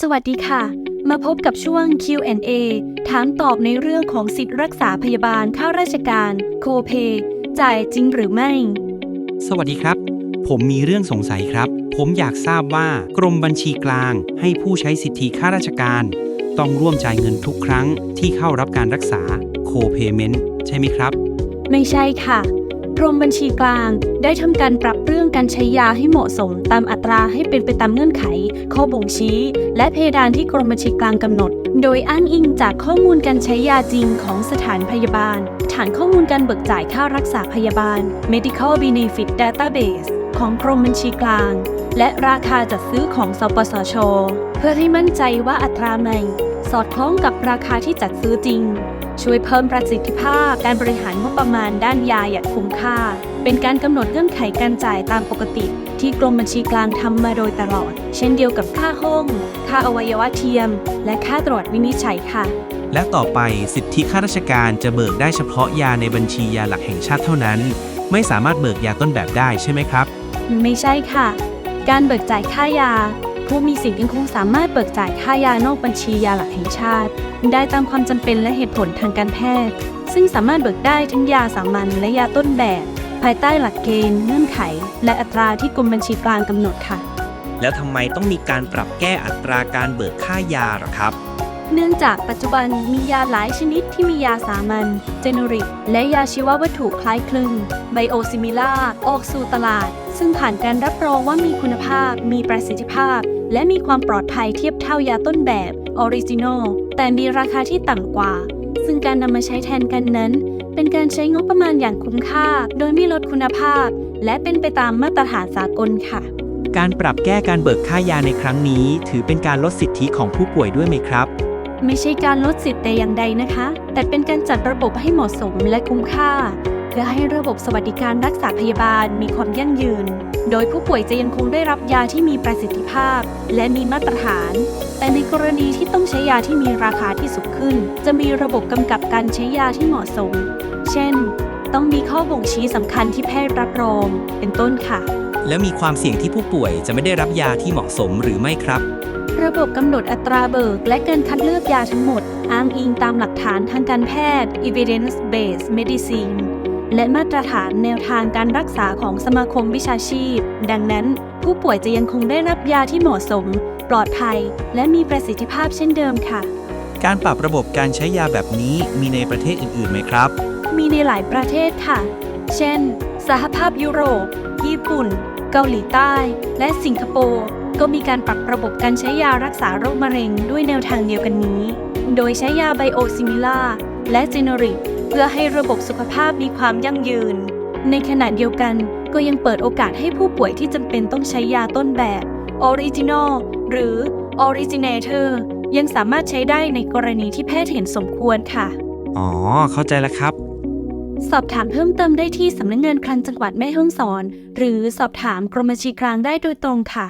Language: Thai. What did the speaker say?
สวัสดีค่ะ มาพบกับช่วง Q&A ถามตอบในเรื่องของสิทธิรักษาพยาบาลข้าราชการ โคเพ จ่ายจริงหรือไม่ สวัสดีครับ ผมมีเรื่องสงสัยครับ ผมอยากทราบว่ากรมบัญชีกลาง ให้ผู้ใช้สิทธิข้าราชการ ต้องร่วมจ่ายเงินทุกครั้งที่เข้ารับการรักษา co-payment ใช่ไหมครับ ไม่ใช่ค่ะ กรมบัญชีกลาง ได้ทำการปรับเรื่องการใช้ยาให้เหมาะสมตามอัตราให้เป็นไปตามเงื่อนไข ข้อบ่งชี้ และเพดานที่กรมบัญชีกลางกำหนด โดยอ้างอิงจากข้อมูลการใช้ยาจริงของสถานพยาบาล ฐานข้อมูลการเบิกจ่ายค่ารักษาพยาบาล Medical Benefit Database ของกรมบัญชีกลาง และราคาจัดซื้อของสปสช เพื่อให้มั่นใจว่าอัตราใหม่ สอดคล้องกับราคาที่จัดซื้อจริง ช่วยเพิ่มประสิทธิภาพ การบริหารงบประมาณด้านยาอย่างคุ้มค่า เป็นการกำหนดเงื่อนไขการจ่ายตามปกติ ที่กรมบัญชีกลางทำมาโดยตลอด เช่นเดียวกับค่าห้อง ค่าอวัยวะเทียม และค่าตรวจวินิจฉัยค่ะและต่อไปสิทธิข้าราชการจะเบิกได้เฉพาะยาในบัญชียาหลักแห่งชาติเท่านั้น ไม่สามารถเบิกยาต้นแบบได้ใช่ไหมครับ ไม่ใช่ค่ะ การเบิกจ่ายค่ายา ผู้มีสิทธิ์ยังคงสามารถเบิกจ่ายค่ายานอกบัญชียาหลักแห่งชาติ ได้ตามความจำเป็นและเหตุผลทางการแพทย์ ซึ่งสามารถเบิกได้ทั้งยาสามัญและยาต้นแบบ ภายใต้หลักเกณฑ์เงื่อนไข และอัตราที่กรมบัญชีกลางกำหนดค่ะ แล้วทำไมต้องมีการปรับแก้อัตราการเบิกค่ายาหรอครับ เนื่องจากปัจจุบันมียาหลายชนิดที่มียาสามัญเจเนริก และยาชีววัตถุคล้ายคลึงไบโอซิมิล่าออกสู่ตลาด ซึ่งผ่านการรับรองว่ามีคุณภาพ มีประสิทธิภาพ และมีความปลอดภัยเทียบเท่ายาต้นแบบออริจินอลแต่มีราคาที่ต่ำกว่า ซึ่งการนำมาใช้แทนกันนั้น เป็นการใช้งบประมาณอย่างคุ้มค่า โดยไม่ลดคุณภาพ และเป็นไปตามมาตรฐานสากลค่ะการปรับแก้การเบิกค่ายาในครั้งนี้ ถือเป็นการลดสิทธิของผู้ป่วยด้วยไหมครับ ไม่ใช่การลดสิทธิ์แต่อย่างใดนะคะ แต่เป็นการจัดระบบให้เหมาะสมและคุ้มค่า เพื่อให้ระบบสวัสดิการรักษาพยาบาลมีความยั่งยืน โดยผู้ป่วยจะยังคงได้รับยาที่มีประสิทธิภาพ และมีมาตรฐาน แต่ในกรณีที่ต้องใช้ยาที่มีราคาที่สูงขึ้น จะมีระบบกำกับการใช้ยาที่เหมาะสม เช่น ต้องมีข้อบ่งชี้สำคัญที่แพทย์รับรอง เป็นต้นค่ะ แล้วมีความเสี่ยงที่ผู้ป่วยจะไม่ได้รับยาที่เหมาะสมหรือไม่ครับ ระบบกำหนดอัตราเบิก และการคัดเลือกยาทั้งหมด อ้างอิงตามหลักฐานทางการแพทย์ evidence based medicine และมาตรฐานแนวทางการรักษาของสมาคมวิชาชีพ ดังนั้นผู้ป่วยจะยังคงได้รับยาที่เหมาะสม ปลอดภัย และมีประสิทธิภาพเช่นเดิมค่ะ การปรับระบบการใช้ยาแบบนี้มีในประเทศอื่นๆไหมครับ มีในหลายประเทศค่ะ เช่น สหภาพยุโรป ญี่ปุ่น เกาหลีใต้ และสิงคโปร์ ก็มีการปรับระบบการใช้ยารักษาโรคมะเร็งด้วยแนวทางเดียวกันนี้ โดยใช้ยาไบโอซิมิลาและเจเนริกเพื่อให้ระบบสุขภาพมีความยั่งยืน ในขณะเดียวกันก็ยังเปิดโอกาสให้ผู้ป่วยที่จำเป็นต้องใช้ยาต้นแบบออริจินอลหรือออริจิเนเตอร์ยังสามารถใช้ได้ในกรณีที่แพทย์เห็นสมควรค่ะ อ๋อ เข้าใจแล้วครับ สอบถามเพิ่มเติมได้ที่สำนักงานคลังจังหวัดแม่ฮ่องสอน หรือสอบถามกรมบัญชีกลางได้โดยตรงค่ะ